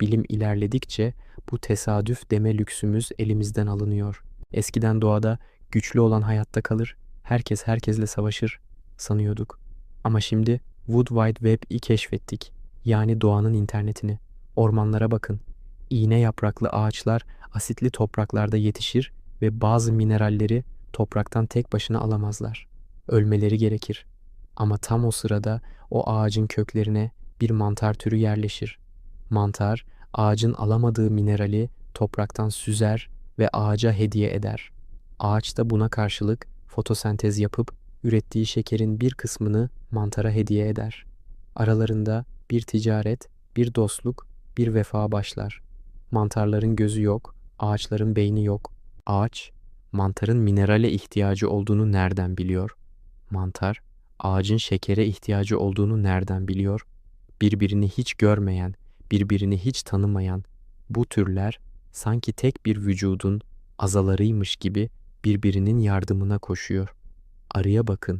Bilim ilerledikçe bu tesadüf deme lüksümüz elimizden alınıyor. Eskiden doğada güçlü olan hayatta kalır, herkes herkesle savaşır sanıyorduk. Ama şimdi Wood Wide Web'i keşfettik. Yani doğanın internetini. Ormanlara bakın. İğne yapraklı ağaçlar asitli topraklarda yetişir ve bazı mineralleri topraktan tek başına alamazlar. Ölmeleri gerekir. Ama tam o sırada o ağacın köklerine bir mantar türü yerleşir. Mantar ağacın alamadığı minerali topraktan süzer ve ağaca hediye eder. Ağaç da buna karşılık fotosentez yapıp ürettiği şekerin bir kısmını mantara hediye eder. Aralarında bir ticaret, bir dostluk, bir vefa başlar. Mantarların gözü yok, ağaçların beyni yok. Ağaç, mantarın minerale ihtiyacı olduğunu nereden biliyor? Mantar, ağacın şekere ihtiyacı olduğunu nereden biliyor? Birbirini hiç görmeyen, birbirini hiç tanımayan bu türler sanki tek bir vücudun azalarıymış gibi birbirinin yardımına koşuyor. Arıya bakın.